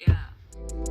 Yeah.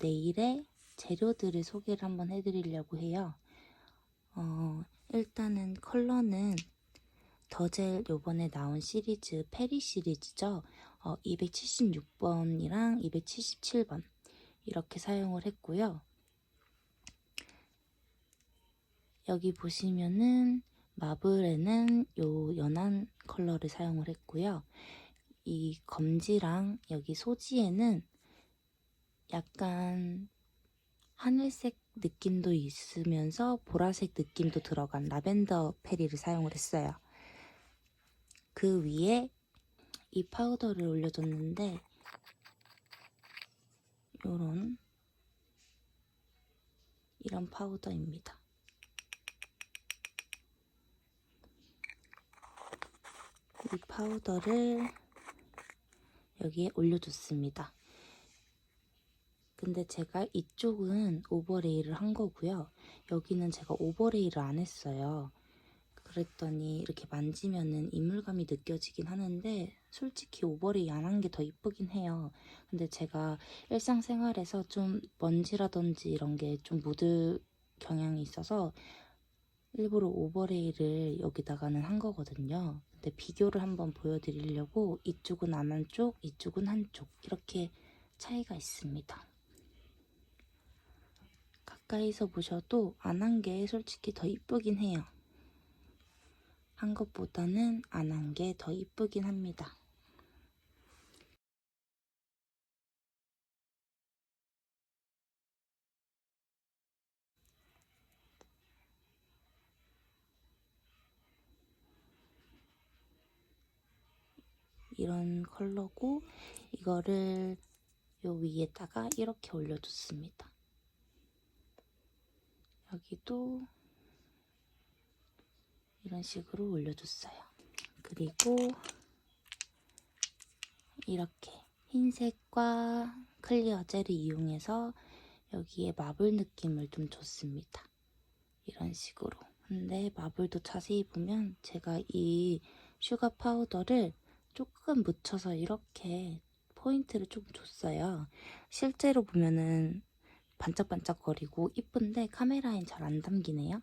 네일의 재료들을 소개를 한번 해드리려고 해요. 어, 일단은 컬러는 더젤 요번에 나온 시리즈 페리 시리즈죠. 어, 276번이랑 277번 이렇게 사용을 했고요. 여기 보시면은 마블에는 요 연한 컬러를 사용을 했고요. 이 검지랑 여기 소지에는 약간 하늘색 느낌도 있으면서 보라색 느낌도 들어간 라벤더 페리를 사용을 했어요. 그 위에 이 파우더를 올려줬는데 요런 이런 파우더입니다. 이 파우더를 여기에 올려줬습니다. 근데 제가 이쪽은 오버레이를 한 거고요. 여기는 제가 오버레이를 안 했어요. 그랬더니 이렇게 만지면은 이물감이 느껴지긴 하는데 솔직히 오버레이 안 한 게 더 이쁘긴 해요. 근데 제가 일상생활에서 좀 먼지라든지 이런 게 좀 묻을 경향이 있어서 일부러 오버레이를 여기다가는 한 거거든요. 근데 비교를 한번 보여드리려고 이쪽은 안 한 쪽, 이쪽은 한쪽 이렇게 차이가 있습니다. 가까이서 보셔도 안 한 게 솔직히 더 이쁘긴 해요. 한 것보다는 안 한 게 더 이쁘긴 합니다. 이런 컬러고 이거를 요 위에다가 이렇게 올려줬습니다. 여기도 이런 식으로 올려줬어요. 그리고 이렇게 흰색과 클리어 젤을 이용해서 여기에 마블 느낌을 좀 줬습니다. 이런 식으로. 근데 마블도 자세히 보면 제가 이 슈가 파우더를 조금 묻혀서 이렇게 포인트를 좀 줬어요. 실제로 보면은 반짝반짝거리고 이쁜데 카메라엔 잘 안 담기네요.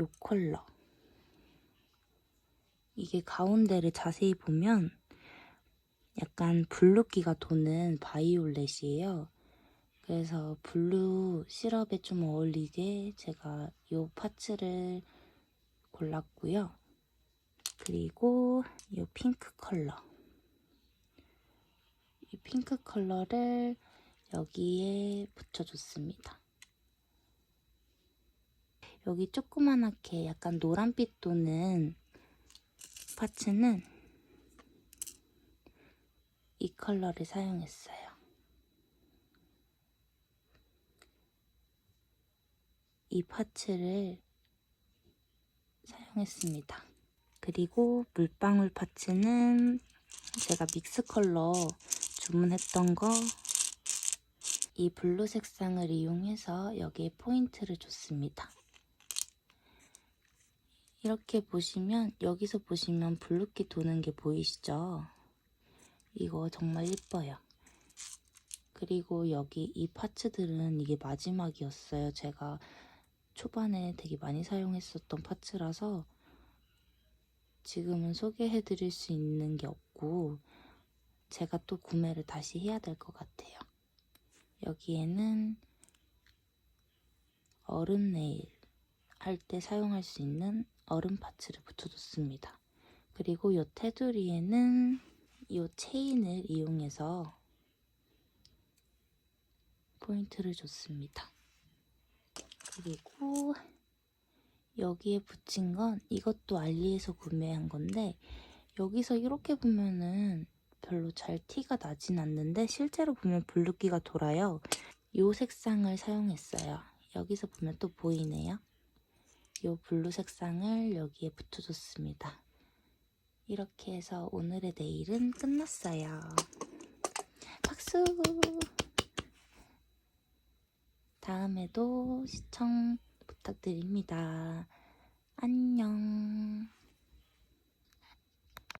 요 컬러. 이게 가운데를 자세히 보면 약간 블루기가 도는 바이올렛이에요. 그래서 블루 시럽에 좀 어울리게 제가 이 파츠를 골랐고요. 그리고 이 핑크 컬러. 이 핑크 컬러를 여기에 붙여줬습니다. 여기 조그만하게 약간 노란빛 도는 파츠는 이 컬러를 사용했어요. 이 파츠를 사용했습니다. 그리고 물방울 파츠는 제가 믹스 컬러 주문했던 거 이 블루 색상을 이용해서 여기에 포인트를 줬습니다. 이렇게 보시면 여기서 보시면 블루기 도는 게 보이시죠? 이거 정말 예뻐요. 그리고 여기 이 파츠들은 이게 마지막이었어요. 제가 초반에 되게 많이 사용했었던 파츠라서 지금은 소개해드릴 수 있는 게 없고 제가 또 구매를 다시 해야 될 것 같아요. 여기에는 얼음 네일 할 때 사용할 수 있는 얼음 파츠를 붙여줬습니다. 그리고 이 테두리에는 이 체인을 이용해서 포인트를 줬습니다. 그리고 여기에 붙인 건 이것도 알리에서 구매한 건데 여기서 이렇게 보면은 별로 잘 티가 나진 않는데 실제로 보면 블루기가 돌아요. 이 색상을 사용했어요. 여기서 보면 또 보이네요. 이 블루 색상을 여기에 붙여줬습니다. 이렇게 해서 오늘의 네일은 끝났어요. 박수! 다음에도 시청 부탁드립니다. 안녕.